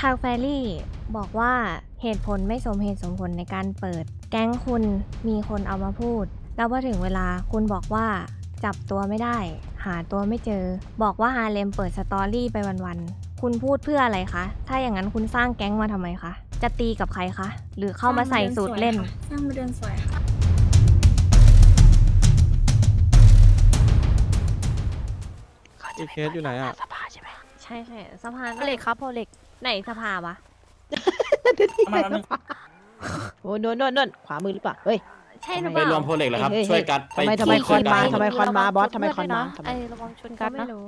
ทางแฟรี่บอกว่าเหตุผลไม่สมเหตุสมผลในการเปิด แก๊งคุณมีคนเอามาพูด แล้วพอถึงเวลาคุณบอกว่า จับตัวไม่ได้ หาตัวไม่เจอ บอกว่าฮาเลมเปิดสตอรี่ไปวันๆคุณพูดเพื่ออะไรคะ ถ้าอย่างนั้นคุณสร้างแก๊งมาทำไมคะ จะตีกับใครคะ หรือเข้ามาใส่สูตรเล่น สร้างมาเดินสวยค่ะ อีเคสอยู่ไหนอะ ใช่ใช่สภาโพเล็กครับโพเล็ก ไหนสภาวะมาแล้วนึง โอ้โดนโดนโดนขวามือหรือเปล่า เฮ้ย ใช่หรือเปไปล่ารวมโพเล็กแล้วครับ เฮ้ยเฮ้ยช่วยกันไปทำไมทำไมคอนมาช่วยกัทำไมคอนมาบอสทำไมคอนมาไอระวังชนกันไม่รู้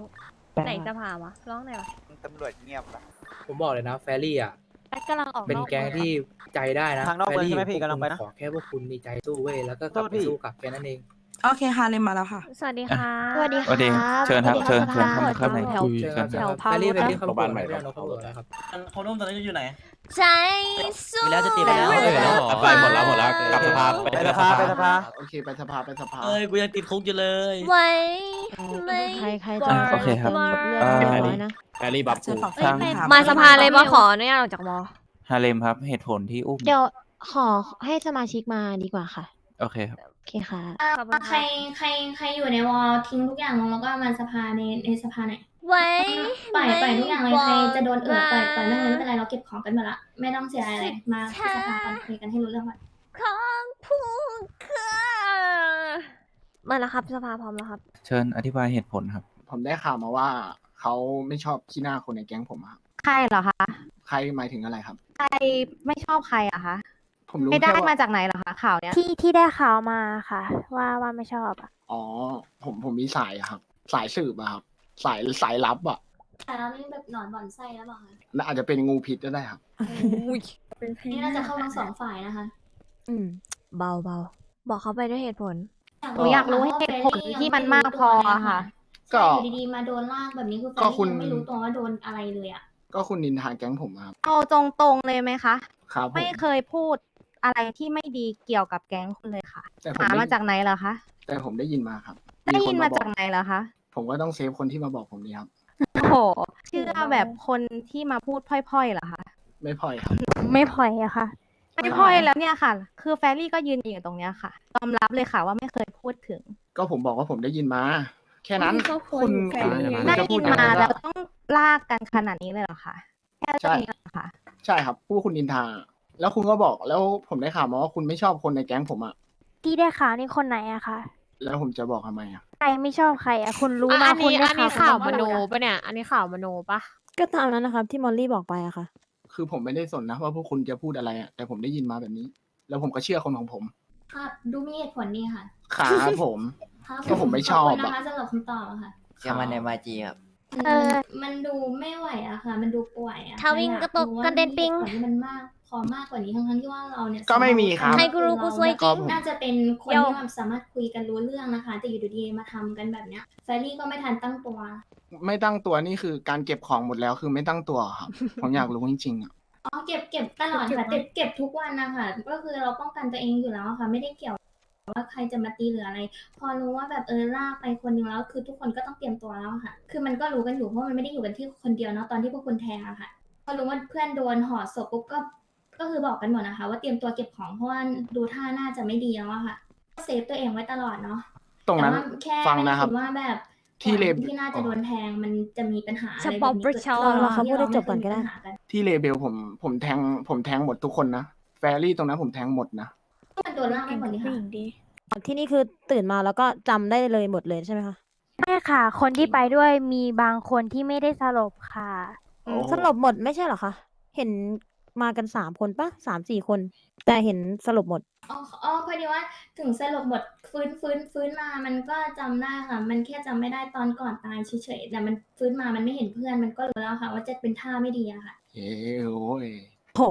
ไหนสภาวะ ร้องไหนวะตำรวจเงียบละผมบอกเลยนะแฟรี่อะกำลังออกเป็นแก๊งที่ใจได้นะทางนอกเมืองใช่ไหมพี่พวกำลังไปนะขอแค่พวกคุณมีใจสู้เว้ยแล้วก็กลับโทษไปพี่สู้กลับแค่นั้นเอง โอเคค่ะเลยมาแล้วค่ะ สวัสดีค่ะ สวัสดีสวัสดีครับเชิญครับสวัสดีเชิญสภเชิญเข้ามาแถวเชิญครับ แถเชิญวครับพาวแฟรี่รถเป็นนะที่เขาโรงพยาบาลใหม่ไม่ครัได้บเอาเขาเลยนะครับเขาร่วมตอนนี้อยู่ไหน ใจสู้มีแล้วจะติดแล้วเออแล้วไปหมดแล้วหมดแล้วกลับสภาไปสภาไปสภาโอเคไปสภาไปสภาเอ้ยกูยังติดคุกอยู่เลยไว้ไม่ใครใครบจะกโอเคครับว่าเรื่องเอ่อเรียบร้อยนะแฟรี่บัฟเชิกูญฝั่งทางมาสภาเลยมาขออนุญาตออกจากวอฮาเลมครับ เหตุผลที่อุ้มเดี๋ยวขอให้สมาชิกมาดีกว่าค่ะ โอเคครับ โอเคค่ะ ขอบคุณใครค่ะใครใครอยู่ในวอลทิ้งทุกอย่างลงแล้วก็มาสภาในในสภาไหนอยไว้ปล่อยปล่อยทุกอย่างเลยไม่ใครจะโดนเอิบปล่อยปล่อยไม่ว่างั้นไม่เป็นไรเราเก็บของกันหมดละไม่ต้องเสียอะไรเลยมาที่สภากันคุยกันให้รู้เรื่องก่อนของผู้ค่ะมาแล้วครับสภาพร้อมแล้วครับ เชิญอธิบายเหตุผลครับ ผมได้ข่าวมาว่าเขาไม่ชอบขี้หน้าคนในแก๊งผมอะครับใครเหรอคะ ใครหมายถึงอะไรครับ ใครไม่ชอบใครอะคะ ผมรู้ไม่ได้แค่มาว่าจากไหนเหรอคะข่าวเนี้ยที่ที่ได้ข่าวมาค่ะ ว่าว่าไม่ชอบอะ อ๋อ ผมผมมีสายอะครับ สายสืบอะครับ สายสายลับอะแต่เรานี่แบบหนอนบ่อนไส้แล้วเปล่าคะและอาจจะเป็นงูพิษก็ได้ครับนี่น่าจะเข้าทั้งสองฝ่ายนะคะอืมเบาเบาบอกเขาไปด้วยเหตุผล หนูอยากรู้เหตุผลที่มันมากพออะค่ะ ก็ ใช่อยู่ดีๆมาโดนลากแบบนี้คือแฟนก็คุณ ยังไม่รู้ตัวว่าโดนอะไรเลยอะก็คุณนินทาแก๊งผมอะครับ เอาตรงๆเลยไหมคะ ครับผมไม่เคยพูด อะไรที่ไม่ดีเกี่ยวกับแก๊งคุณเลยค่ะแต่ผมหาได้มาจากไหนเหรอคะแต่ผมได้ยินมาครับได้ยินคมาบอจากไหนเหรอคะผมก็ต้องเซฟคนที่มาบอกผมดีครับ โอ้โหเชื่อแบบคนที่มาพูดพร่อยๆเหรอคะไม่พลอยครับ ไม่พอยอะค่ะ ไม่พร่อยแล้วเนี่ยค่ะ คือแฟรี่ก็ยืนอยู่ตรงเนี้ยค่ะยอมรับเลยค่ะว่าไม่เคยพูดถึง ก็ผมบอกว่าผมได้ยินมา แค่นั้นครอบครัวคุณอยู่แฟรี่คุณ ได้จะพูยิดนยังไงมาล่ะแล้วต้องลากกันขนาดนี้เลยเหรอคะแค่ใช่นี้เหรอคะ ใช่ครับผู้คุณนินทา แล้วคุณก็บอกแล้วผมได้ข่าวมาว่าคุณไม่ชอบคนในแก๊งผมอะที่ได้ข่าวนี่คนไหนอะคะแล้วผมจะบอกทำไมอะใครไม่ชอบใครอะคุณรู้อะมาอันคุณนี้ได้อันนี้ข่าข่าววมามโนโนปะเนี่ย อันนี้ข่าวมโนปะก็ตามนั้นนะครับ ที่มอลลี่บอกไปอะค่ะ คือผมไม่ได้สนนะว่าพวกคุณจะพูดอะไรอะแต่ผมได้ยินมาแบบนี้ แล้วผมก็เชื่อคนของผมครับ ดูมีเหตุผลดีค่ะครับผม ครับก็ผมไม่ชอบขคุณอะนะคะสำหรับคำตอบอะค่ะเชื่อมันในมาจีครับ เออมันดูไม่ไหวอะค่ะ มันดูป่วยอะทาวิงกระตกกระเด็นปิงมัอยารู้ว่ามีเหตุผลที่มันมาก พอมากกว่านี้ทั้งๆที่ว่าเราเนี่ยก็ไม่มีครับ ให้กูรู้กูซวยจริง น่าจะเป็นคนโย่ที่แบบสามารถคุยกันรู้เรื่องนะคะ แต่อยู่ดีๆมาทำกันแบบเนี้ยแฟรี่ก็ไม่ทันตั้งตัว ไม่ตั้งตัวนี่คือการเก็บของหมดแล้วคือไม่ตั้งตัวครับ ผมอยากรู้จริงๆอะอ๋อเก็บเก็บตลอดค่ะเก็บเก็บทุกวันนะคะก็คือเราป้องกันตัวเองอยู่แล้วอะค่ะ ไม่ได้เกี่ยวว่าใครจะมาตีหรืออะไร พอรู้ว่าแบบเออลากไปคนนึงแล้วคือทุกคนก็ต้องเตรียมตัวแล้วอะค่ะ คือมันก็รู้กันอยู่เพราะมันไม่ได้อยู่กันที่คนเดียวเนาะตอนที่พวกคุณแทงอะค่ะ พอรู้ว่าเพื่อนโดนห่อศพปุ๊บก็ ก็คือบอกกันหมดนะคะ ว่าเตรียมตัวเก็บของเพราะว่าดูท่าน่าจะไม่ดีแล้วอะค่ะก็เซฟตัวเองไว้ตลอดเนาะตรงนั้นแต่ว่าแค่ฟังนะครับไม่ได้ดว่าแบบที่เลก่อนที่น่าจะโดนแทงมันจะมีปัญหาอะไรเฉแบบพาะนี้ประเกิดชาขึ้นเราเขาพูดให้จบก่อนก็ได้ที่เราม่เคยมีปัญหากันที่เลเบลผมผมแทงผมแทงหมดทุกคนนะแฟรี่ตรงนั้นผมแทงหมดนะ มันโดนลากไปหมดเลยค่ะ ที่นี่คือตื่นมาแล้วก็จำได้เลยหมดเลยใช่ไหมคะไม่ค่ะ คนที่ไปด้วยมีบางคนที่ไม่ได้สลบค่ะ โอ้โหสลบหมดไม่ใช่เหรอคะ เห็น มากันสามคนปะสามสี่คน แต่เห็นสลบหมด อ๋ออ๋อพอดีว่าถึงสลบหมดฟื้นฟื้นฟื้นมา มันก็จำได้ค่ะ มันแค่จำไม่ได้ตอนก่อนตายเฉยๆแต่มันฟื้นมา มันไม่เห็นเพื่อน มันก็รู้แล้วค่ะ ว่าจะเป็นท่าไม่ดีอะค่ะเอ้โอ้ยโห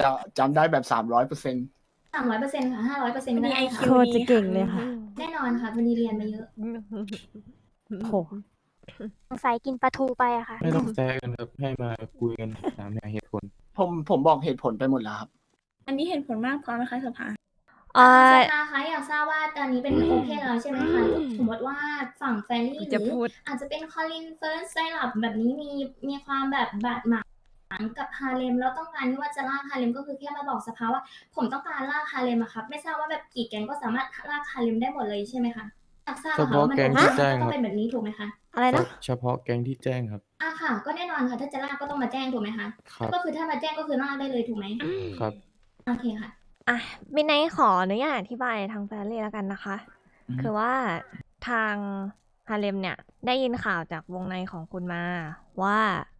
จะจำได้แบบสามร้อยเปอร์เซ็นต์สามร้อยเปอร์เซ็นต์ค่ะห้าร้อยเปอร์เซ็นต์ก็ได้ค่ะโคตรจะเก่งเลยค่ะ แน่นอนค่ะวันนี้เรียนมาเยอะ โห สงสัยกินปลาทูไปอะค่ะ ไม่ต้องแซะกันครับให้มาคุยกันถามหาเหตุผล ผมผมบอกเหตุผลไปหมดแล้วครับ อันนี้เห็นผลมากพอไหมคะสภา เอ่อ สภาคะอยากทราบว่าตอนนี้เป็นโอเพนแล้วใช่ไหมคะสมมติว่าฝั่งแฟนนี่หจะรือพูด อาจจะเป็นคอลินเฟิร์สไซรัปแบบนี้มีมีความแบบบาดหมางางกับฮาเลมแล้วต้องการที่ว่าจะลากฮาเลมก็คือแค่มาบอกสภาว่า ผมต้องการลากฮาเลมอะครับ ไม่ทราบว่าแบบกี่แก๊งก็สามารถลากฮาเลมได้หมดเลยใช่ไหมคะอยากทราบเฉอะค่ะพาะว่ามันแก๊งที่แจ้งต้คอรับงเป็นแบบนี้ถูกไหมคะ อะไรนะเฉพาะแก๊งที่แจ้งครับ อะค่ะ ก็แน่นอนค่ะ ถ้าจะลากก็ต้องมาแจ้งถูกไหมคะ ครับ ก็คือถ้ามาแจ้งก็คือลากได้เลยถูกไหมครับ โอเคค่ะ อะมินไนท์ขออนุญาตอธิบายทางแฟรรี่แล้วกันนะคะ อือฮึ คือว่าทางฮาเลมเนี่ย ได้ยินข่าวจากวงในของคุณมา ว่า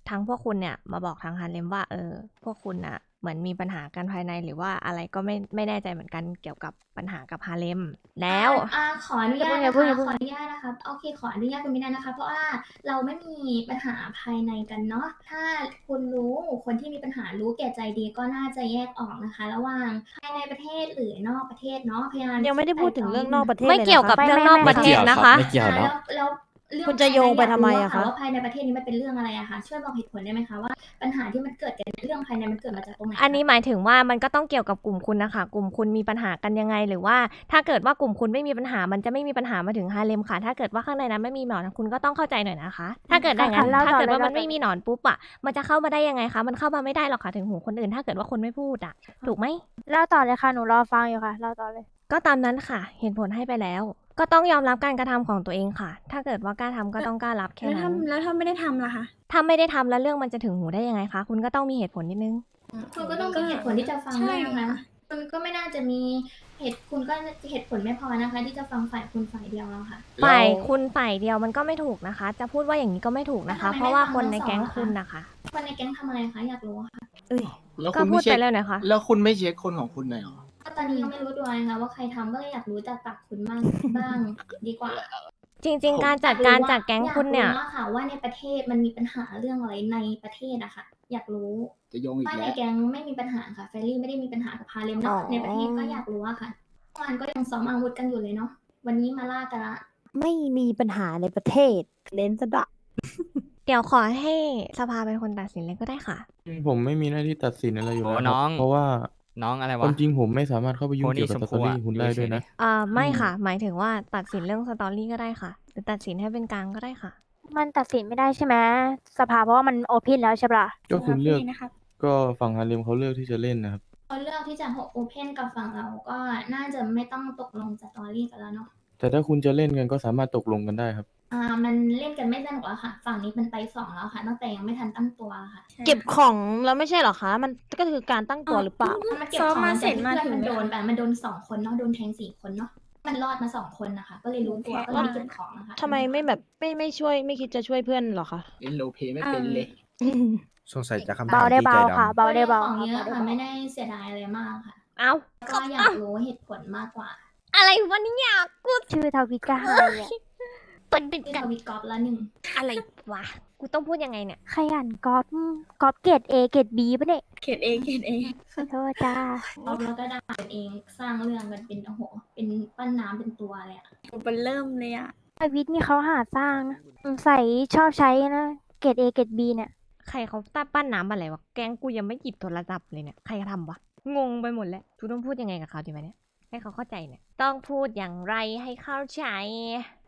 ทางพวกคุณเนี่ยมาบอกทางฮาเลมว่า เออ พวกคุณอะ เหมือนมีปัญหากันภายในหรือว่าอะไรก็ไม่ไม่แน่ใจเหมือนกันเกี่ยวกับปัญหากับฮาเลมแล้ว อ่าขออนุญาตอย่านะเพิ่งคะอย่าเพิ่งขออนุญาตนะคะโอเคขออนุญาตคุณมินานะคะ เพราะว่าเราไม่มีปัญหาภายในกันเนาะถ้าคุณรู้คนที่มีปัญหารู้แก่ใจดีก็น่าจะแยกออกนะคะ ระหว่างภายในประเทศหรือนอกประเทศเนาะพยายามยังไม่ได้พูดถึงเรื่องนอกประเทศไม่เลยนะคะเกี่ยวกับไม่เรื่องไม่นอกไม่ประเทศนะคะ ไม่เกี่ยวอ่าแล้แล้ววแล้ว เรื่องคุณจะโยงไปทำไมอะภายในอยากรู้คะ ว่าภายในประเทศนี้มันเป็นเรื่องอะไรอะคะช่วยบอกเหตุผลได้ไหมคะว่าปัญหาที่มันเกิดกันเรื่องภายในมันเกิดมาจากตรงไหนคะ อันนี้หมายถึงว่ามันก็ต้องเกี่ยวกับกลุ่มคุณนะคะ กลุ่มคุณมีปัญหากันยังไง หรือว่า ถ้าเกิดว่ากลุ่มคุณไม่มีปัญหา มันจะไม่มีปัญหามาถึงฮาเลมค่ะ ถ้าเกิดว่าข้างในนั้นไม่มีหนอนคุณก็ต้องเข้าใจหน่อยนะคะ ถ้าเกิดได้งั้นค่ะเล่าต่อถ้าเกิดว่าเลย มันไม่มีหนอนปุ๊บอะ มันจะเข้ามาได้ยังไงคะ มันเข้ามาไม่ได้หรอกค่ะถึงหูคนอื่น ถ้าเกิดว่าคนไม่พูดอะ ถูกไหม เล่าต่อเลยค่ะ หนูรอฟังอยู่ค่ะ เล่าต่อเลย ก็ตามนั้นค่ะ เห็นผลให้ไปแล้ว ก็ต้องยอมรับการกระทำของตัวเองค่ะ ถ้าเกิดว่ากล้าทำก็ต้องกล้ารับแค่แล้วนั้ถ้านแล้วถ้าไม่ได้ทำล่ะคะถ้าไม่ได้ทำแล้วเรื่องมันจะถึงหูได้ยังไงคะคุณก็ต้องมีเหตุผลนิดนึง คุณก็ต้องมีเหตุผลที่จะฟังด้วยนะคะคุณก็ไม่น่าจะมีเหตุคุณก็เหตุผลไม่พอนะคะ ที่จะฟังฝ่ายคุณฝ่ายเดียวแล้วค่ะ ฝ่ายคุณฝ่ายเดียวมันก็ไม่ถูกนะคะ จะพูดว่าอย่างนี้ก็ไม่ถูกนะคะ แล้วทำไมเพราะว่าไม่ฟังคนในทั้งสองแก๊งอะคะ คุณนะคะ คนในแก๊งทำอะไรคะอยากรู้ค่ะ แล้วก็คุณพูไม่ดเช็ไปคเลยหน่อยค่ะ แล้วคุณไม่เช็คคนของคุณหน่อยเหรอ ก็ตอนนี้ยังไม่รู้ตัวนะคะว่าใครทำก็เลยอยากรู้จากปากคุณบ้างบ้าง ดีกว่าจริง ๆ การจัดการจากแก๊งคุณเนี่ย อยากรู้ว่าค่ะว่าในประเทศมันมีปัญหาเรื่องอะไรในประเทศอะค่ะ อยากรู้จะโยงอีกว่าในแล้ว แก๊งไม่มีปัญหาค่ะเฟรลี่ไม่ได้มีปัญหากับพาเลมเนาะอ๋อในประเทศก็อยากรู้อะค่ะเมื่อวานก็ยังซ้อมอาวุธกันอยู่เลยเนาะวันนี้มาล่ากันละ ไม่มีปัญหาในประเทศเลนสดะ เดี๋ยวขอให้สภาเป็นคนตัดสินเลยก็ได้ค่ะผมไม่มีหน้าที่ตัดสินอะไรอยู่แล้วโอ้ครับน้องเพราะว่า น้องอะไรคววามจริงผมไม่สามารถเข้าไปยุ่งโอ้นี่เกี่ยวกับชสมตพูอรี่อะคุณได้อยู่ด้วยเฉยๆนะเอ่อไม่ค่ะ หมายถึงว่าตัดสินเรื่องสตอรี่ก็ได้ค่ะ หรือตัดสินให้เป็นกลางก็ได้ค่ะ มันตัดสินไม่ได้ใช่ไหมสภาเพราะว่ามันโอเพนแล้วใช่ปะล่ะ ก็คุณเลือก นะครับก็ฝั่งฮาเลมเขาเลือกที่จะเล่นนะครับ เขาเลือกที่จะโอเพนกับฝั่งเราก็น่าจะไม่ต้องตกลงสตอรี่กันแล้วเนาะ แต่ถ้าคุณจะเล่นกันก็สามารถตกลงกันได้ครับ อ่า มันเล่นกันไม่สนุกแล้วค่ะ ฝั่งนี้มันไปสองแล้วค่ะ ตั้งแต่ยังไม่ทันตั้งตัวค่ะเก็บของแล้วไม่ใช่เหรอคะ มันก็คือการตั้งตัวหรือเปล่า มันเก็บของมาเสร็จมาถึงมันโดนแบบมันโดนสองคนเนาะ โดนแทงสี่คนเนาะ มันรอดมาสองคนนะคะ ก็เลยรู้ตัวก็เลยเก็บของนะคะทำไมไม่แบบไม่ไม่ช่วยไม่คิดจะช่วยเพื่อนเหรอคะ เล่นโลเพไม่เป็นเลย สงสัยจะคำถาเบามได้ที่ใจเบาดำค่ะ เบาได้เบาของเยค่ะอะเบาได้ค่ะเบาไม่ได้เสียดายอะไรมากค่ะ เอ้าก็อยากรู้เหตุผลมากกว่า อะไรวะเนี่ยกูชื่อทวิตก็หายอะ เปิดดึกที่กันทวิตกอล์ฟละหนึ่งอะไรวะ กูต้องพูดยังไงเนี่ย ขยันกอล์ฟกอล์ฟเกรดเอเกรดบีปะเนี่ยเขียนเองเขียนเองขอโทษจ้าเอาแล้วก็ด่ากันเองสร้างเรื่องกันเป็นโอ้โหเป็นปั้นน้ำเป็นตัวเลยอะมันเริ่มเลยอะทวิตนี่เขาหาสร้างนะสงสัยชอบใช้นะเกรดเอเกรดบีเนี่ย ใครเขาตั้ปั้นน้ำอะไรวะ แก๊งกูยังไม่หยิบโทรศัพท์เลยเนี่ย ใครทำวะ งงไปหมดแล้วกูต้องพูดยังไงกับเขาดีไหมเนี่ย ให้เขาเข้าใจเนี่ย ต้องพูดอย่างไรให้เข้าใจ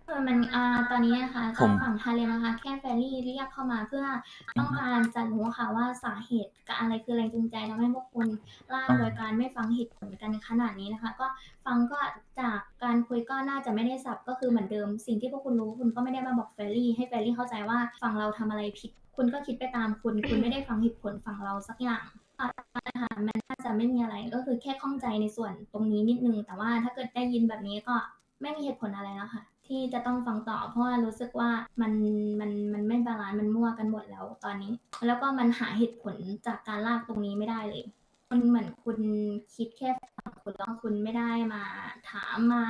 เออมันอ่าตอนนี้นะคะผทางมฝั่งทาเลนะคะ แค่แฟรรี่เรียกเข้ามาเพื่อต้องการจะรู้ค่ะว่าสาเหตุกับอะไรคือแรงจูงใจทำให้พวกคุณล่าโดยการไม่ฟังเหตุผลกันขนาดนี้นะคะ ก็ฟังก็จากการคุยก็น่าจะไม่ได้สับก็คือเหมือนเดิม สิ่งที่พวกคุณรู้คุณก็ไม่ได้มาบอกแฟรรี่ให้แฟรรี่เข้าใจว่าฝั่งเราทำอะไรผิด คุณก็คิดไปตามคุณ คุณไม่ได้ฟังเหตุผลฝั่งเราสักอย่างนะคะมันน่าจะไม่มีอะไรก็คือแค่ข้องใจในส่วนตรงนี้นิดนึง แต่ว่าถ้าเกิดได้ยินแบบนี้ก็ไม่มีเหตุผลอะไรแล้วค่ะ ที่จะต้องฟังต่อ เพราะว่ารู้สึกว่ามันมันมันไม่บาลานซ์มันมั่วกันหมดแล้วตอนนี้ แล้วก็มันหาเหตุผลจากการลากตรงนี้ไม่ได้เลย มันเหมือนคุณคิดแค่ฝั่งคุณแล้วคุณไม่ได้มาถามมา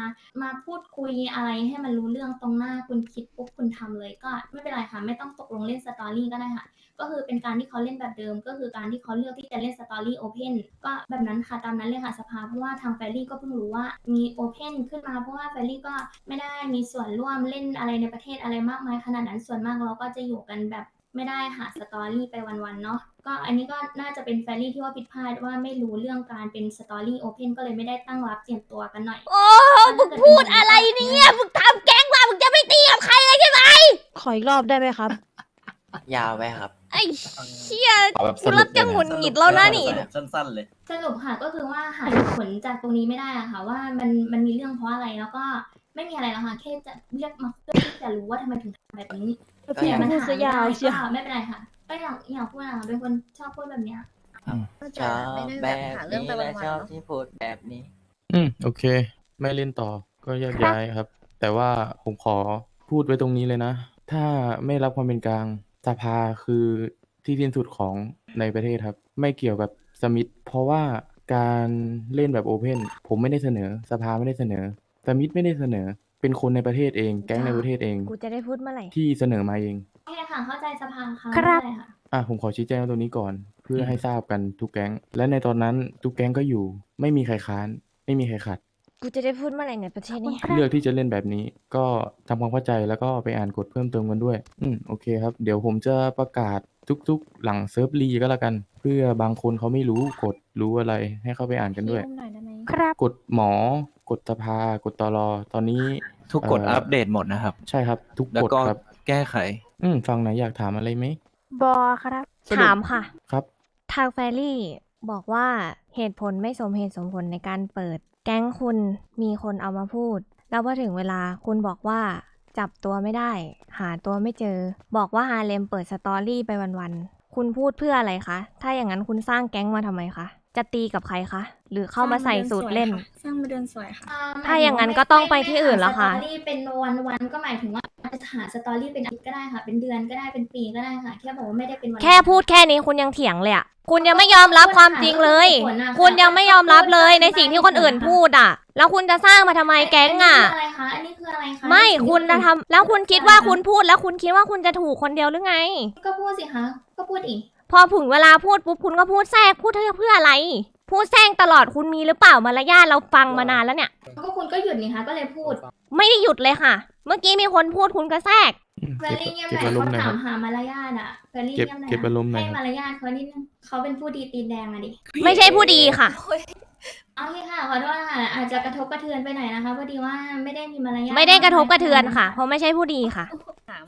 มาพูดคุยอะไรให้มันรู้เรื่องตรงหน้าคุณคิดปุ๊บคุณทำเลยก็ไม่เป็นไรค่ะ ไม่ต้องตกลงเล่นสตอรี่ก็ได้ค่ะ ก็คือเป็นการที่เขาเล่นแบบเดิม ก็คือการที่เขาเลือกที่จะเล่นสตอรี่โอเพนก็แบบนั้นค่ะตามนั้นเลยค่ะสภาเพราะว่าทางแฟรี่ก็เพิ่งรู้ว่ามีโอเพนขึ้นมาเพราะว่าแฟรี่ก็ไม่ได้มีส่วนร่วมเล่นอะไรในประเทศอะไรมากมายขนาดนั้นส่วนมากเราก็จะอยู่กันแบบ ไม่ได้หาสตอรี่ไปวันๆเนาะก็อันนี้ก็น่าจะเป็นแฟรี่ที่ว่าผิดพลาดว่าไม่รู้เรื่องการเป็นสตอรี่โอเพนก็เลยไม่ได้ตั้งรับเตรียมตัวกันหน่อย โอ้มึงพูดอะไรเนี่ยมึงทำแก๊งว่ามึงจะไม่ตีกับใครเลยใช่ไหมขออีกรอบได้ไหมครับ ยาวไหมครับ ไอ้เชี่ยกูรับจะหงุดหงิดแล้วนะนี่ สั้นๆเลย สรุปค่ะก็คือว่าหาผลจากตรงนี้ไม่ได้อะค่ะ ว่ามันมันมีเรื่องเพราะอะไรแล้วก็ไม่มีอะไรแล้วค่ะแค่จะเรียกมาเพื่อที่จะรู้ว่าทำไมถึงทำแบบนี้พี่ แต่มันพูดหาซะไม่ยาวได้เชียวก็ไม่เป็นไรค่ะ ก็อยากอยากพูดอะค่ะเป็นคนชอบพูดแบบเนี้ยชอบแบบนี้และชอบที่พูดแบบนี้ อืมโอเค ไม่เล่นต่อก็แยกย้ายครับ แต่ว่าผมขอพูดไว้ตรงนี้เลยนะ ถ้าไม่รับความเป็นกลางสภาคือที่สิ้นสุดของในประเทศครับ ไม่เกี่ยวกับสมิธเพราะว่าการเล่นแบบโอเพนผมไม่ได้เสนอ สภาไม่ได้เสนอ สมิธไม่ได้เสนอ เป็นคนในประเทศเอง แก๊งในประเทศเอง กูจะได้พูดเมื่อไหร่ ที่เสนอมาเอง โอเคค่ะ เข้าใจสภาค่ะครับไม่เป็นไรค่ะ อะผมขอชี้แจงตรงนี้ก่อน เพื่อให้ทราบกันทุกแก๊ง และในตอนนั้นทุกแก๊งก็อยู่ ไม่มีใครค้าน ไม่มีใครขัด กูจะได้พูดเมื่อไหร่ในประเทศนี้ เลือกที่จะเล่นแบบนี้ ก็ทำความเข้าใจแล้วก็ไปอ่านกฎเพิ่มเติมกันด้วย อืมโอเคครับ เดี๋ยวผมจะประกาศทุกๆ หลังเซิร์ฟรีก็แล้วกัน เพื่อบางคนเขาไม่รู้กฎรู้อะไรให้เข้าไปอ่านกันด้วยครับ กฎหมอก ฎสภากฎตรตอนนี้ ทุกกฎเอัปเดตหมดนะครับ ใช่ครับ ทุกแล้วกฎก็ครับ แก้ไข อืมฟังไหนอยากถามอะไรไหม บอครับถามค่ะ ครับ ทางแฟรี่บอกว่าเหตุผลไม่สมเหตุสมผลในการเปิด แก๊งคุณมีคนเอามาพูด แล้วพอถึงเวลาคุณบอกว่า จับตัวไม่ได้ หาตัวไม่เจอ บอกว่าฮาเลมเปิดสตอรี่ไปวันๆคุณพูดเพื่ออะไรคะ ถ้าอย่างนั้นคุณสร้างแก๊งมาทำไมคะ จะตีกับใครคะ หรือเข้ามาใส่สูตรเล่น สร้างมาเดินสวยค่ะถ้าอย่างนั้นก็ต้องไปที่อื่นแล้วค่ะ สตอรี่เป็นวันวันๆก็หมายถึงว่าจะหาสตอรี่เป็นอาทิตย์ก็ได้ค่ะ เป็นเดือนก็ได้เป็นปีก็ได้ค่ะแค่บอกว่าไม่ได้เป็นวันแค่พูดแค่นี้คุณยังเถียงเลยอะคุณยังไม่ยอมรับความจริงเลยผลน่ะคุณยังไม่ยอมรับเลยในสิ่งที่คนอื่นพูดอะแล้วคุณจะสร้างมาทำไมแก๊งอะนนี้คืออะไรคะอันนี้คืออะไรคะไม่ในสิ่งที่คุณจะทำแล้วคุณคิดว่าคุณพูดแล้วคุณคิดว่าคุณจะถูกคนเดียวหรือไง ก็พูดสิคะก็พูดอีก พอถึงเวลาพูดปุ๊บคุณก็พูดแทรกพูดเพื่อเพื่ออะไร พูดแทรกตลอดคุณมีหรือเปล่ามารยาทเราฟังมานานแล้วเนี่ย ก็คุณก็หยุดนี่คะก็เลยพูดไม่ได้หยุดเลยค่ะ เมื่อกี้มีคนพูดคุณก็แทรกอืมเฟรเก็บลี่เงียบเก็บหน่อยอารมเขาณ์หน่อยถาครัมบหามารยาทอะเฟรลี่เก็บเงียบหน่อยเก็บอารมณ์หน่อยให้ครับมารยาทเขานิดนึงเขาเป็นผู้ดีตีนแดงอะดิ ไม่ใช่ผู้ดีค่ะ เอาเลยค่ะขอโทษค่ะ อาจจะกระทบกระเทือนไปหน่อยนะคะพอดีว่าไม่ได้มีมารยาทไม่ได้กระทบกระเทือนค่ะ เพราะไม่ใช่ผู้ดีค่ะ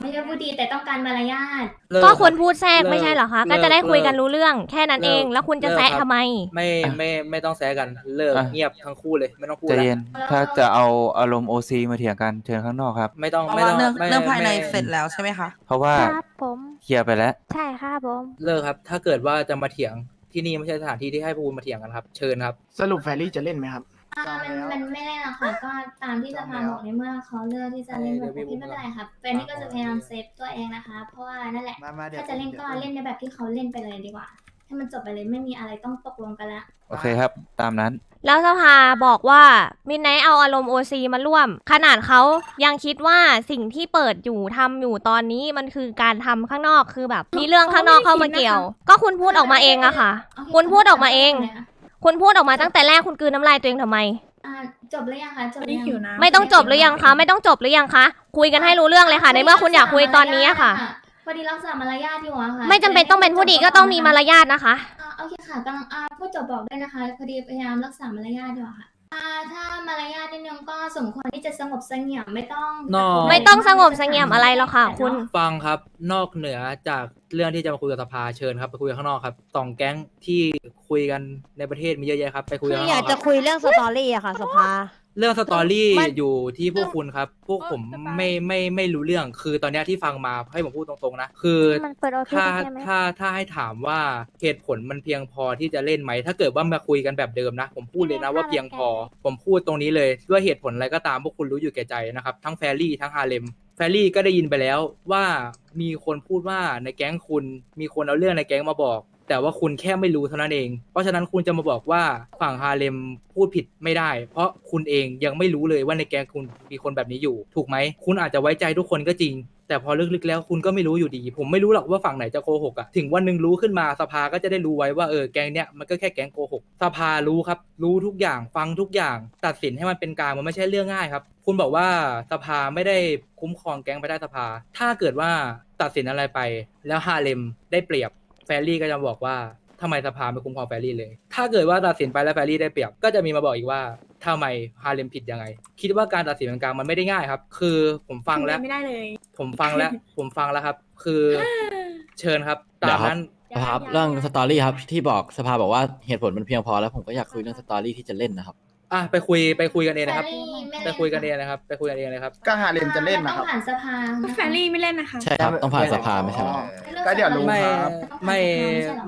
ไม่ใช่ผู้ดีแต่ต้องการมารยาทเลิก็รับคุณพูดแทรกเลิไม่ใช่เหรอคะเลิก็จะได้คุยกันเลิรู้เรื่อง แค่นั้นเองเลิกแล้วคุณจะเลิกแซะครับทำไม ไม่ไม่ไม่ต้องแซะกันเลิกอะ เงียบทั้งคู่เลยไม่ต้องพูดใจแล้วเย็น ถ้าจะเอาอารมณ์โอซีมาเถียงกันเชิญข้างนอกครับ ไม่ต้องเพราะไม่ว่าต้องเรื่องไม่เรื่องภายในไม่เสร็จแล้วใช่ไหมคะ เพราะว่าครับผม เคลียร์ไปแล้ว ใช่ครับผม เลิกครับ ถ้าเกิดว่าจะมาเถียง ที่นี่ไม่ใช่สถานที่ที่ให้พูดมาเถียงกันครับ เชิญครับ สรุปแฟรี่จะเล่นไหมครับ อ่ามันมันไม่ได้หรอกค่ะก็ตามที่สภาบอกในเมื่อเขาเลือกที่จะเล่นแบบนี้ไม่เป็นไรค่ะเฟรนนี่ก็จะพยายามเซฟตัวเองนะคะ เพราะว่านั่นแหละถ้าจะเล่นก็เล่นในแบบที่เขาเล่นไปเลยดีกว่า ให้มันจบไปเลยไม่มีอะไรต้องตกลงกันละ โอเคครับ ตามนั้น แล้วสภาบอกว่ามินไนเอาอารมณ์โอซีมาร่วม ขนาดเขายังคิดว่าสิ่งที่เปิดอยู่ทำอยู่ตอนนี้มันคือการทำข้างนอกคือแบบ มีเรื่องข้างนอกเข้ามาเกี่ยว ก็คุณพูดออกมาเองอะค่ะโอเคุณพูดออกมาเองลยค่ะคุณพูดออกมาตั้งแต่แรกคุณกลืนน้ำลายตัวเองทำไม อ่าจบหรือยังคะจบหรือยังไม่ต้องจบหรือยังคะ ไม่ต้องจบหรือยังคะ คุยกันให้รู้เรื่องเลยค่ะ ในเมื่อคุณอยากคุยตอนนี้อะค่ะ พอดีรักษามารยาทอยู่อะค่ะไม่จำเป็นต้องเป็นผู้ดีก็ต้องมีมารยาทนะคะ อ่าโอเคค่ะกำลังอ่าพูดจบบอกด้วยนะคะ พอดีพยายามรักษามารยาทอยู่อะค่ะอ่าถ้ามารยาทนิดนึงก็สมควรที่จะสงบเสงี่ยมไม่ต้องนอกไม่ต้องสงบเสงี่ยมอะไรหรอกค่ะคุณ ฟังครับนอกเหนือจากเรื่องที่จะมาคุยกับสภาเชิญครับไปคุยกันข้างนอกครับสองแก๊งที่คุยกันในประเทศมีเยอะแยะครับไปคุยคืกันอข้างอนยาอกกคจะรับคุยเรื่องสตอรี่อะค่ะสภา เรื่องสตอรี่มันอยู่ที่พวกคุณครับ พวกผมไม่ไม่ไม่รู้เรื่อง คือตอนเนี้ยที่ฟังมาให้ผมพูดตรงๆนะคือ มันเปิดโอเพนถ้าใช่ไหม ถ้าถ้าให้ถามว่าเหตุผลมันเพียงพอที่จะเล่นไหม ถ้าเกิดว่ามาคุยกันแบบเดิมนะ ผมพูดเลยนะว่าเพียงพอ ผมพูดตรงนี้เลยด้วยเหตุผลอะไรก็ตามพวกคุณรู้อยู่แก่ใจนะครับ ทั้งแฟรี่ทั้งฮาเลมแฟรี่ก็ได้ยินไปแล้วว่ามีคนพูดว่าในแก๊งคุณมีคนเอาเรื่องในแก๊งมาบอก แต่ว่าคุณแค่ไม่รู้เท่านั้นเอง เพราะฉะนั้นคุณจะมาบอกว่าฝั่งฮาเลมพูดผิดไม่ได้ เพราะคุณเองยังไม่รู้เลยว่าในแก๊งคุณมีคนแบบนี้อยู่ ถูกไหม คุณอาจจะไว้ใจทุกคนก็จริง แต่พอลึกๆแล้วคุณก็ไม่รู้อยู่ดี ผมไม่รู้หรอกว่าฝั่งไหนจะโกหกอะถึงวันหนึ่งรู้ขึ้นมาสภาก็จะได้รู้ไว้ว่าเออแก๊งเนี้ยมันก็แค่แก๊งโกหกสภารู้ครับ รู้ทุกอย่างฟังทุกอย่าง ตัดสินให้มันเป็นกลางมันไม่ใช่เรื่องง่ายครับ คุณบอกว่าสภาไม่ได้คุ้มครองแก๊งไปได้สภา ถ้าเกิดว่าตัดสินอะไรไป แล้วฮาเลมได้เปรียบ แฟรี่ก็จะบอกว่าทำไมสภาไม่คุ้มครองแฟรี่เลย ถ้าเกิดว่าตัดสินไปแล้วแฟรี่ได้เปรียบ ก็จะมีมาบอกอีกว่าทำไมฮาเลมผิดยังไง คิดว่าการตัดสินเป็นกลางมันไม่ได้ง่ายครับ คือผมฟังแล้ว ไม่ได้เลย ผมฟังแล้ว ผมฟังแล้วครับ คือเชิญครับ ตามนั้นครับ เรื่องสตอรี่ครับที่บอกสภาบอกว่าเหตุผลมันเพียงพอแล้วผมก็อยากคุยเรื่องสตอรี่ที่จะเล่นนะครับ อะไปคุยไปคุยกันเองนะครับแฟรี่ไม่ไปเล่นคุยกันเองนะครับ ไปคุยกันเองเลยครับ ก็ฮาเลมจะเล่นนะครับ ต้องผ่านสภานะคะแฟรี่ไม่เล่นนะคะ ใช่ครับ ต้องผ่านสภาไม่ใช่เหรอ ก็เดี๋ยวรู้ ไม่ครับไม่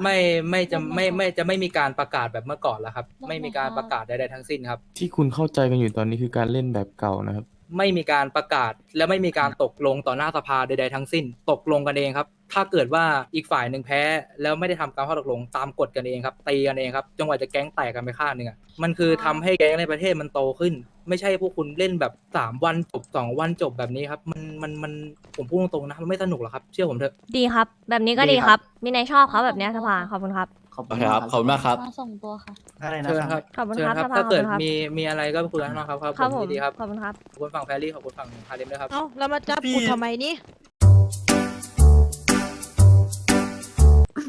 ไม่ไม่จะไม่ไม่จะไม่มีการประกาศแบบเมื่อก่อนแล้วครับ ไม่มีการประกาศใดๆทั้งสิ้นครับ ที่คุณเข้าใจกันอยู่ตอนนี้คือการเล่นแบบเก่านะครับ ไม่มีการประกาศและไม่มีการตกลงต่อหน้าสภาใดๆทั้งสิ้น ตกลงกันเองครับ ถ้าเกิดว่าอีกฝ่ายหนึ่งแพ้ แล้วไม่ได้ทำการข้อตกลงตามกฎกันเองครับตีกันเองครับจนกว่าจะแก๊งแตกกันไปข้างหนึ่งอะมันคือทำให้แก๊งในประเทศมันโตขึ้น ไม่ใช่พวกคุณเล่นแบบสามวันจบสองวันจบแบบนี้ครับ มันมันมันผมพูดตรงๆนะมันไม่สนุกหรอกครับ เชื่อผมเถอะดีครับ แบบนี้ก็ดีดีคครัรับบมีนายชอบเขาแบบเนี้ยสภาขอบคุณครับ ขอบโอคุณเคครับ ขอบคุณมากครับ มาส่งตัวค่ะ อะไรนะเชิญคครัรับบขอบคุณเชิญครับครับ สภาถ้าเกิดขอบคุณครับ มีมีอะไรก็คุยกันข้างนอกครับครับครับผผมมยินดีครับขอบคุณครับ ขอบคุณฝั่งแฟรี่ขอบคุณฝั่งฮาเลมด้วยครับ เอ้าแล้วมาจับกูทำไมนี่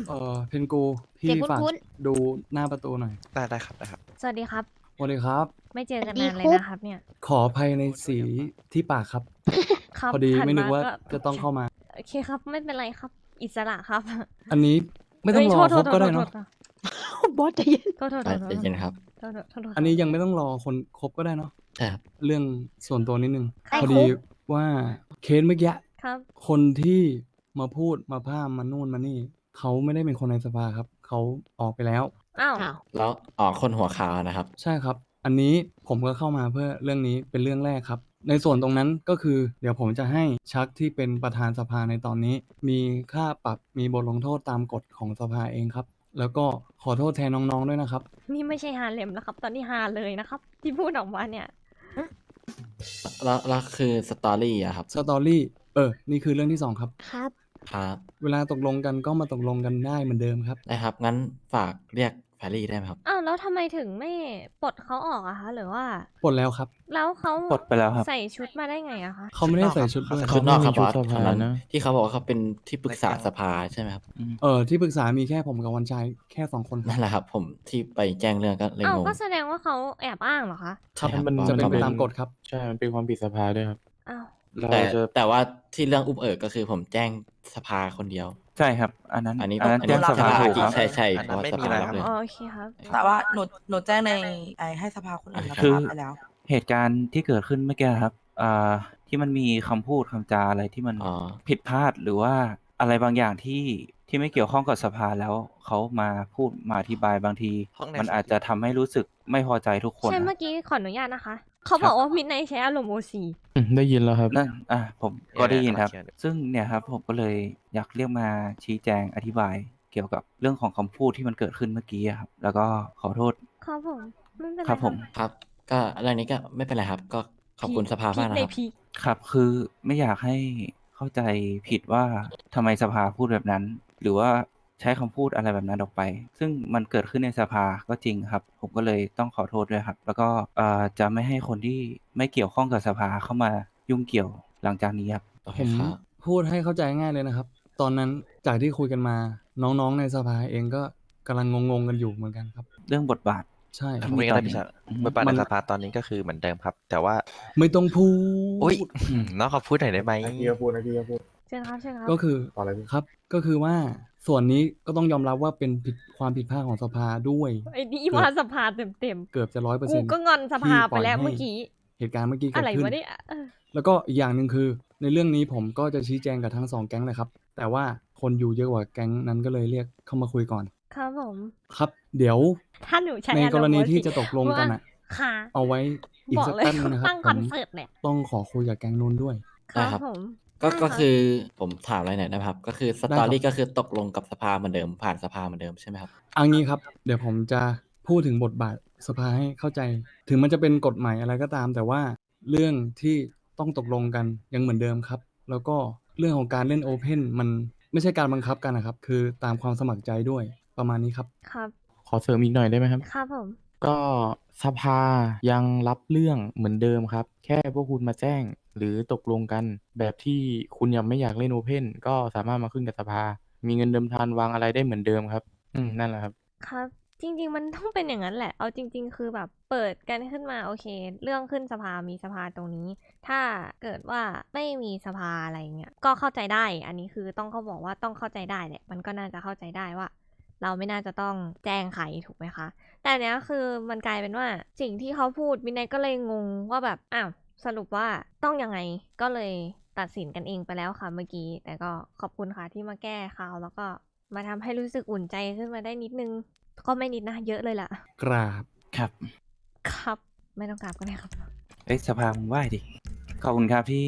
เออเพนกูพี่เสียงฝากคุ้น ดูหน้าประตูหน่อยได้ได้ครับได้ครับ สวัสดีครับ สวัสดีครับ ไม่เจอกันสวัสดีนานเลยครับนะครับ เนี่ยขออภัยในสีที่ปากครับ ครับพอดีถัไม่นึกว่าก็จะต้องเข้ามา โอเคครับ ไม่เป็นไรครับ อิสระครับ อันนี้ ไม่ต้องรอเยโทษครบโทษก็ได้โทษเนาะโทษบอสใจเย็นโทษโทษโทษโทษใจเย็นครับโทษโทษโทษโทษอันนี้ยังไม่ต้องรอคนครบก็ได้เนาะใช่ครับเรื่องส่วนตัวนิดนึงใครพอดีว่าเคสเมื่อกี้ครับคนที่มาพูดมาพามมานู่นมานี่เขาไม่ได้เป็นคนในสภาครับเขาออกไปแล้วอ้าวอ้าวแล้วอ๋อคนหัวขาวนะครับใช่ครับอันนี้ผมก็เข้ามาเพื่อเรื่องนี้เป็นเรื่องแรกครับ ในส่วนตรงนั้นก็คือเดี๋ยวผมจะให้ชักที่เป็นประธานสภาในตอนนี้ มีค่าปรับมีบทลงโทษตามกฎของสภาเองครับ แล้วก็ขอโทษแทนน้องๆด้วยนะครับ นี่ไม่ใช่ฮาเลมแล้วครับ ตอนนี้ฮาเลยนะครับ ที่พูดออกมาเนี่ย แล้วแล้วคือสตอรี่อะครับสตอรี่เออ นี่คือเรื่องที่สองครับ ครับ ครับเวลาตกลงกันก็มาตกลงกันได้เหมือนเดิมครับ ได้ครับงั้นฝากเรียก แฟรี่ได้ไหมครับ อ้าวแล้วทำไมถึงไม่ปลดเขาออกอะคะหรือว่า ปลดแล้วครับ แล้วเขาปลดไปแล้วครับ ใส่ชุดมาได้ไงอะคะเขาไม่ได้ใส่ชุดด้วยเขาชุดนอกครับไม่มีบอสชุดสภาคนนั้นนะ ที่เขาบอกว่าเขาเป็นที่ปรึกษาสภาใช่ไหมครับเออที่ปรึกษามีแค่ผมกับวันชัยแค่สองคนครันั่บนแหละครับ ผมที่ไปแจ้งเรื่องก็เลยอ้าวงงก็แสดงว่าเขาแอบอ้างเหรอคะใช่ครับมันบอสจะเป็นครับไปตามกฎครับ ใช่ มันเป็นความผิดสภาด้วยครับอ้าวเราแต่จะแต่ว่าที่เรื่องอุ้มเอิกก็คือผมแจ้งสภาคนเดียว ใช่ครับ อันนั้นอันนี้อันนั้นอันแจ้นี้งสภาสภาถูกครับ ใช่ใช่อันเพนั้นราะว่าไม่สมีภาอะไรรับครับเลยอ๋อโอเคครับ แต่ว่าหนูหนูแจ้งในไอให้สภาคนอื่นรับคือทราบไปแล้ว เหตุการณ์ที่เกิดขึ้นเมื่อกี้ครับอ่าที่มันมีคำพูดคำจาอะไรที่มันอ๋อ ผิดพลาดหรือว่าอะไรบางอย่างที่ ที่ไม่เกี่ยวข้องกับสภาแล้วเขามาพูดมาอธิบายบางทีมันอาจจะทำให้รู้สึกไม่พอใจทุกคนใช่นะเมื่อกี้ขออนุญาตนะคะ เขาบอกว่ามิดไนใช้อารมณ์โอซีอืมได้ยินแล้วครับ นั่นอะผมก็ได้ยินครับเออโอเคซึ่งเนี่ยครับผมก็เลยอยากเรียกมาชี้แจงอธิบาย เกี่ยวกับเรื่องของคำพูดที่มันเกิดขึ้นเมื่อกี้อะครับ แล้วก็ขอโทษ ครับผมไม่เป็นไรครับผม ครับ ก็เรื่องนี้ก็ไม่เป็นไรครับ ก็ขอบคุณสภามากนะในครับ พีคครับคือไม่อยากให้เข้าใจผิดว่าทำไมสภาพูดแบบนั้น หรือว่าใช้คำพูดอะไรแบบนั้นออกไป ซึ่งมันเกิดขึ้นในสภาก็จริงครับ ผมก็เลยต้องขอโทษด้วยครับ แล้วก็เอ่อจะไม่ให้คนที่ไม่เกี่ยวข้องกับสภาเข้ามายุ่งเกี่ยวหลังจากนี้ครับ โอเคผมครับ พูดให้เข้าใจง่ายเลยนะครับ ตอนนั้นจากที่คุยกันมา น้องๆในสภาเองก็กำลังงงๆกันอยู่เหมือนกันครับ เรื่องบทบาท ใช่ผมมีอะไรพิเศษบทบาทมัในนสภาตอนนี้ก็คือเหมือนเดิมครับ แต่ว่า ไม่ต้องพูอุ้ยดอืมน้องขอพูดหน่อยได้ไหมพี่ก็พูดนะพี่ก็พูด เชิญครับเชิญครับ ก็คือต่อเลยพี่ ครับ ก็คือว่าส่วนนี้ก็ต้องยอมรับว่าเป็นผิดความผิดพลาดของสภาด้วย ไอ้นี่มาสภาเต็มเต็มเกือบจะร้อยเปอร์กูเซ็นต์ก็งอนสภาไปแล้วเมื่อกี้ เหตุการณ์เมื่อกี้เกิอะดไรขึ้น วะเนี่ยเออแล้วก็อีกอย่างหนึ่งคือ ในเรื่องนี้ผมก็จะชี้แจงกับทั้งสองแก๊งเลยครับ แต่ว่าคนอยู่เยอะกว่าแก๊งนั้นก็เลยเรียกเข้ามาคุยก่อน ครับผม ครับ เดี๋ยวถ้าหนูใช้ในอารมณ์กรณีโอซีที่จะตกลงกันอะว่าค่ะ เอาไว้อีกบอกสักเลยแป๊บนึงนะครับตั้งผคอนมเสิร์ตเนี่ย ต้องขอคุยกับแก๊งนู้นด้วยครัได้บครับ ผม ก็ได้ก็รับคือผมถามอะไรหน่อยนะครับ ก็คือสได้ตครัอบรี่ก็คือตกลงกับสภาเหมือนเดิมผ่านสภาเหมือนเดิมใช่ไหมครับ เอางี้ครับ เดี๋ยวผมจะพูดถึงบทบาทสภาให้เข้าใจ ถึงมันจะเป็นกฎหมายอะไรก็ตาม แต่ว่าเรื่องที่ต้องตกลงกันยังเหมือนเดิมครับ แล้วก็เรื่องของการเล่นโอเพนมันไม่ใช่การบังคับกันนะครับ คือตามความสมัครใจด้วยประมาณนี้ครับ ครับ ขอเสริมอีกหน่อยได้ไหมครับ ครับผม ก็สภายังรับเรื่องเหมือนเดิมครับ แค่พวกคุณมาแจ้ง หรือตกลงกันแบบที่คุณยังไม่อยากเล่นโอเพนก็สามารถมาขึ้นกับสภา มีเงินเดิมพันวางอะไรได้เหมือนเดิมครับ อืมนั่นแหละครับ ครับ จริง ๆ มันต้องเป็นอย่างนั้นแหละ เอาจริง ๆ คือแบบเปิดกันขึ้นมาโอเค เรื่องขึ้นสภามีสภาตรงนี้ ถ้าเกิดว่าไม่มีสภาอะไรเงี้ยก็เข้าใจได้ อันนี้คือต้องเขาบอกว่าต้องเข้าใจได้แหละมันก็น่าจะเข้าใจได้ว่าเราไม่น่าจะต้องแจ้งใครถูกไหมคะ แต่เนี้ยคือมันกลายเป็นว่าสิ่งที่เขาพูดมินไนก็เลยงงว่าแบบอ้าว สรุปว่าต้องยังไงก็เลยตัดสินกันเองไปแล้วค่ะเมื่อกี้ แต่ก็ขอบคุณค่ะที่มาแก้ข่าวแล้วก็มาทำให้รู้สึกอุ่นใจขึ้นมาได้นิดนึง ก็ไม่นิดนะเยอะเลยล่ะ กราบครับครับ ไม่ต้องกราบก็ได้ครับ เอ้ยสภามึงไหว้ดิขอบคุณครับที่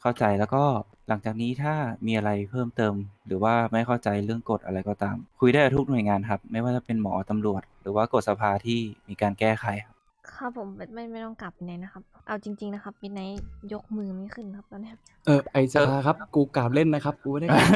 เข้าใจแล้วก็หลังจากนี้ถ้ามีอะไรเพิ่มเติม หรือว่าไม่เข้าใจเรื่องกฎอะไรก็ตาม คุยได้กับทุกหน่วยงานครับ ไม่ว่าจะเป็นหมอตำรวจ หรือว่ากฎสภาที่มีการแก้ไขครับ ครับผมไม่ไม่ไม่ต้องกลับมินไนนะครับ เอาจริง ๆ นะครับมินไนยกมือไม่ขึ้นครับตอนเนี้ยเออไอสภาครับ กูกราบเล่นนะครับ กูไม่ได้กราบ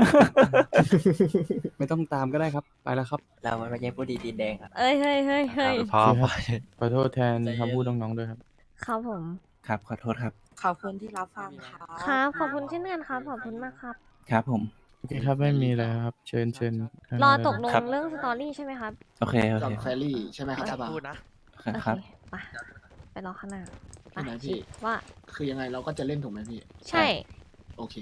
ไม่ต้องตามก็ได้ครับ ไปแล้วครับ เรามันไม่ใช่ผู้ดีดีแดงครับเอ้ยเฮ้ยเฮ้ยเฮ้ยพอโอพเคอครับขอโทษแทนคำพูดน้องๆด้วยครับ ครับผม ครับขอโทษครับ ขอบคุณที่รับฟังค่ะครับขอบคุณเช่นกันครับขอบคุณมากครับ ครับผม โอเคครับไม่มีแล้วครับ เชิญเชิญข้างหรอน้าตได้กเลยลงครับ เรื่องสตอรี่ใช่ไหมครับ โอเคโอกับเคแฟรี่ใช่ไหมครับสภาพูดนะโอครับเค ไปไปรอข้างหน้าไปที่ไหนพี่ ว่า คือยังไงเราก็จะเล่นถูกไหมพี่ ใช่ โอเค